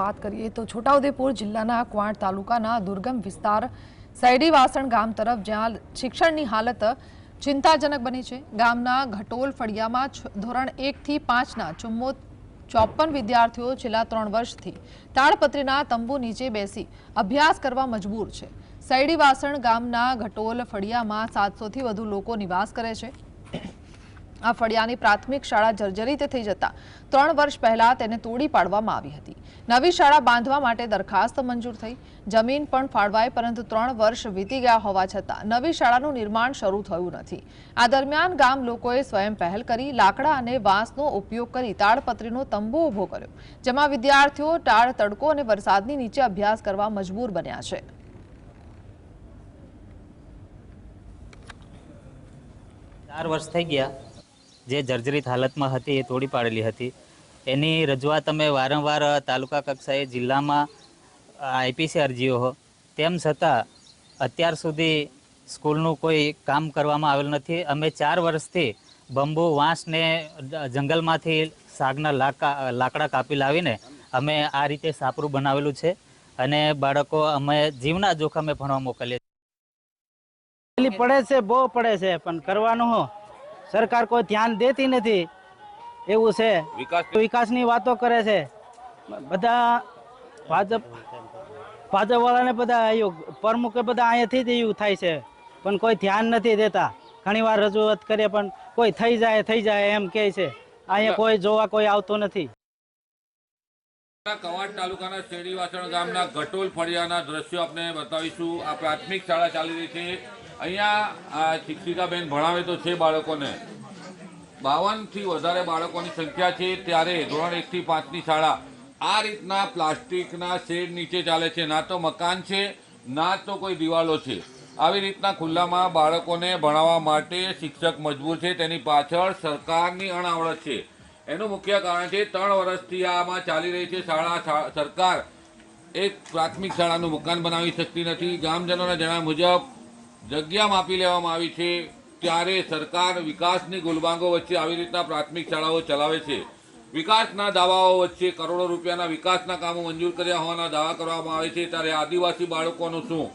વાત કરીએ તો છોટાઉદેપુર જિલ્લાના ક્વાંટ તાલુકાના દુર્ગમ વિસ્તાર સૈડી વાસણ ગામ તરફ જ્યાં શિક્ષણની હાલત ચિંતાજનક બની છે. ગામના ઘટોલ ફળિયામાં ધોરણ એકથી પાંચના ચુમ્મો ચોપન વિદ્યાર્થીઓ છેલ્લા ત્રણ વર્ષથી તાડપત્રીના તંબુ નીચે બેસી અભ્યાસ કરવા મજબૂર છે. સૈડી વાસણ ગામના ઘટોલ ફળિયામાં સાતસોથી વધુ લોકો નિવાસ કરે છે. આ ફળિયાની પ્રાથમિક શાળા જર્જરિત થઈ જતા ત્રણ વર્ષ પહેલા તેને તોડી પાડવામાં આવી હતી. નવી શાળા બાંધવા માટે દરખાસ્ત મંજૂર થઈ. જમીન પણ ફાળવાઈ, પરંતુ ત્રણ વર્ષ વીતી ગયા હોવા છતાં નવી શાળાનું નિર્માણ શરૂ થયું નથી. આ દરમિયાન ગામ લોકોએ સ્વયં પહેલ કરી, લાકડા અને વાંસનો ઉપયોગ કરી તાડપત્રીનો તંબુ ઊભો કર્યો, જેમાં વિદ્યાર્થીઓ ટાળ, તડકો અને વરસાદની નીચે અભ્યાસ કરવા મજબૂર બન્યા છે. ચાર વર્ષ થઈ ગયા. જે જર્જરિત હાલતમાં હતી એ તોડી પાડેલી હતી. એની રજૂઆત અમે વારંવાર તાલુકા કક્ષાએ, જિલ્લામાં આઈપીસી અરજીઓ તેમ છતાં, અત્યાર સુધી સ્કૂલનું કોઈ કામ કરવામાં આવેલ નથી. અમે ચાર વર્ષથી બંબુ વાંસને જંગલમાંથી સાગના લાકા લાકડા કાપી લાવીને અમે આ રીતે સાપરું બનાવેલું છે અને બાળકો અમે જીવના જોખમે ભણવા મોકલીએ પડે છે, બહુ પડે છે, પણ કરવાનું હો. સરકાર કોઈ ધ્યાન દેતી નથી. એવું છે. વિકાસની વાતો કરે છે. બધા ભાજપ ભાજપ વાળાને બધા આવ્યું પ્રમુખે બધા અહીંયાથી જ એવું થાય છે. પણ કોઈ ધ્યાન નથી દેતા. ઘણી વાર રજૂઆત કરીએ પણ કોઈ થઈ જાય થઈ જાય એમ કહે છે. અહીંયા કોઈ જોવા કોઈ આવતું નથી. કવાડ તાલુકાના શેરીવાસણ ગામના ગટોલ ફળિયાના દ્રશ્યો આપણે બતાવીશું. આ પ્રાથમિક શાળા ચાલી રહી છે. અહીંયા શિક્ષિકાબેન ભણાવે તો છે બાળકોને. બાવનથી વધારે બાળકોની સંખ્યા છે ત્યારે ધોરણ એકથી પાંચની શાળા. આ રીતના પ્લાસ્ટિકના શેડ નીચે ચાલે છે. ના તો મકાન છે, ના તો કોઈ દિવાલો છે. આવી રીતના ખુલ્લામાં બાળકોને ભણાવવા માટે શિક્ષક મજબૂર છે. તેની પાછળ સરકારની અણાવડત છે. એનું મુખ્ય કારણ છે, ત્રણ વર્ષથી આમાં ચાલી રહી છે શાળા. સરકાર એક પ્રાથમિક શાળાનું મકાન બનાવી શકતી નથી. ગામજનોના જણાવ્યા મુજબ જગ્યા માપી લેવામાં આવી છે. ત્યારે સરકાર વિકાસની ગુલબાંગો વચ્ચે આવી રીતના પ્રાથમિક શાળાઓ ચલાવે છે. વિકાસના દાવાઓ વચ્ચે કરોડો રૂપિયાના વિકાસના કામો મંજૂર કર્યા હોવાના દાવા કરવામાં આવે છે. ત્યારે આદિવાસી બાળકોનું શું?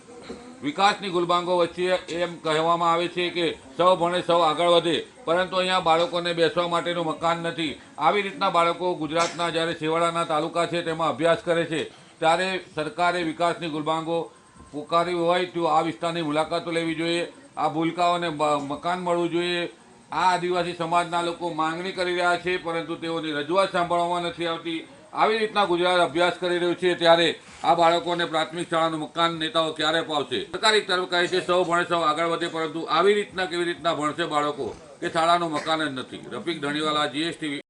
વિકાસની ગુલબાંગો વચ્ચે એમ કહેવામાં આવે છે કે સૌ ભણે સૌ આગળ વધે, પરંતુ અહીંયા બાળકોને બેસવા માટેનું મકાન નથી. આવી રીતના બાળકો ગુજરાતના જ્યારે છેવાડાના તાલુકા છે, તેમાં અભ્યાસ કરે છે. ત્યારે સરકારે વિકાસની ગુલબાંગો પુકારી હોય તો આ વિસ્તારની મુલાકાતો લેવી જોઈએ, આ ભૂલકાઓને મકાન મળવું જોઈએ. આ આદિવાસી સમાજના લોકો માંગણી કરી રહ્યા છે, પરંતુ તેઓની રજૂઆત સાંભળવામાં નથી આવતી. આવી રીતના ગુજરાત અભ્યાસ કરી રહ્યું છે, ત્યારે આ બાળકોને પ્રાથમિક શાળાનું મકાન નેતાઓ ક્યારે પાવશે? સરકારી તરફ કહે છે સૌ ભણે સૌ આગળ વધે, પરંતુ આવી રીતના કેવી રીતના ભણશે બાળકો કે શાળાનું મકાન જ નથી? રફીક ધણીવાલા, જીએસટીવી